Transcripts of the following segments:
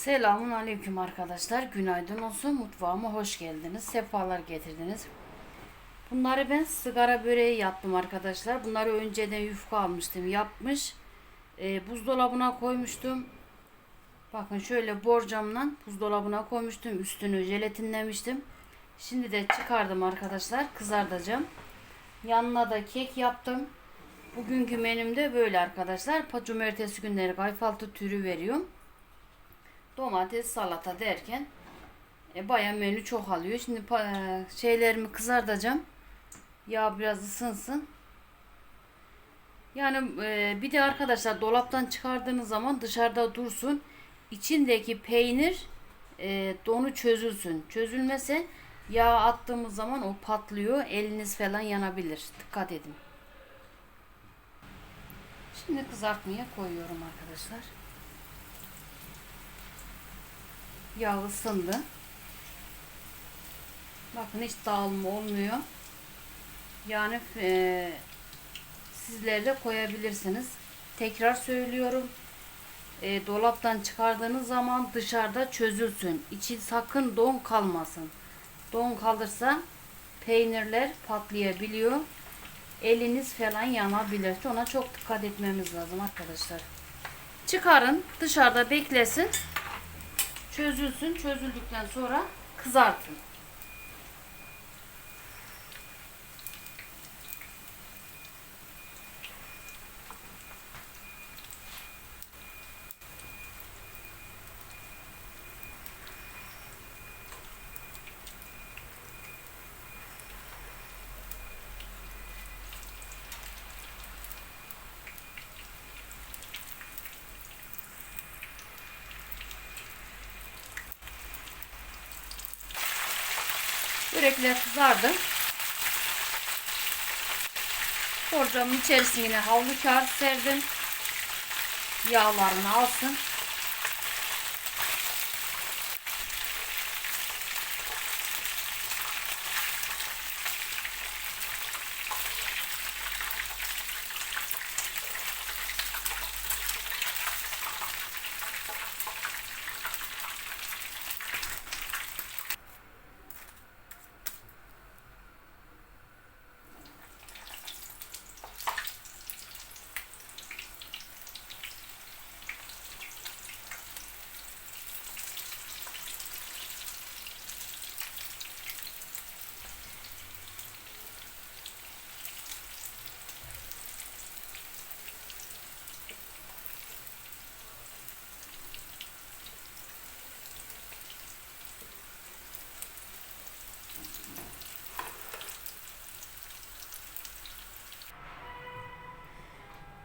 Selamun aleyküm arkadaşlar. Günaydın olsun. Mutfağıma hoş geldiniz. Sefalar getirdiniz. Bunları ben sigara böreği yaptım arkadaşlar. Bunları önceden yufka almıştım. Yapmış. Ee, buzdolabına koymuştum. Bakın şöyle borcamla buzdolabına koymuştum. Üstünü jelatinlemiştim. Şimdi de çıkardım arkadaşlar. Kızartacağım. Yanına da kek yaptım. Bugünkü menümde böyle arkadaşlar. Cumartesi günleri kayfaltı türü veriyorum domates, salata derken e, baya menü çok alıyor. Şimdi e, şeylerimi kızartacağım. Yağ biraz ısınsın. Yani e, bir de arkadaşlar dolaptan çıkardığınız zaman dışarıda dursun. İçindeki peynir e, donu çözülsün. Çözülmese yağ attığımız zaman o patlıyor. Eliniz falan yanabilir. Dikkat edin. Şimdi kızartmaya koyuyorum arkadaşlar. Yağ ısındı. Bakın hiç dağılma olmuyor. Yani e, sizler de koyabilirsiniz. Tekrar söylüyorum. E, dolaptan çıkardığınız zaman dışarıda çözülsün. İçi sakın don kalmasın. Don kalırsa peynirler patlayabiliyor. Eliniz falan yanabilir. Ona çok dikkat etmemiz lazım arkadaşlar. Çıkarın dışarıda beklesin çözülsün. Çözüldükten sonra kızartın. Börekler kızardı. Borcamın içerisine havlu kağıt serdim. Yağlarını alsın.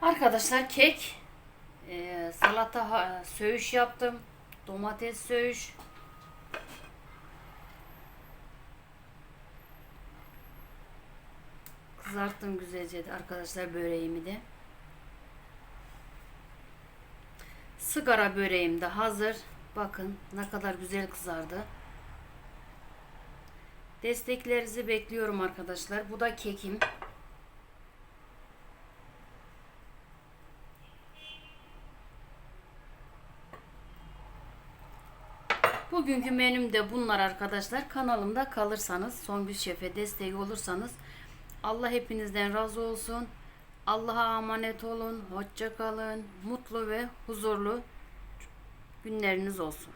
Arkadaşlar kek, e, salata, söğüş yaptım. Domates söğüş. Kızarttım güzelce de arkadaşlar böreğimi de. Sigara böreğim de hazır. Bakın ne kadar güzel kızardı. Desteklerinizi bekliyorum arkadaşlar. Bu da kekim. Bugünkü menüm de bunlar arkadaşlar. Kanalımda kalırsanız, Songül Şef'e destek olursanız Allah hepinizden razı olsun. Allah'a emanet olun. Hoşça kalın. Mutlu ve huzurlu günleriniz olsun.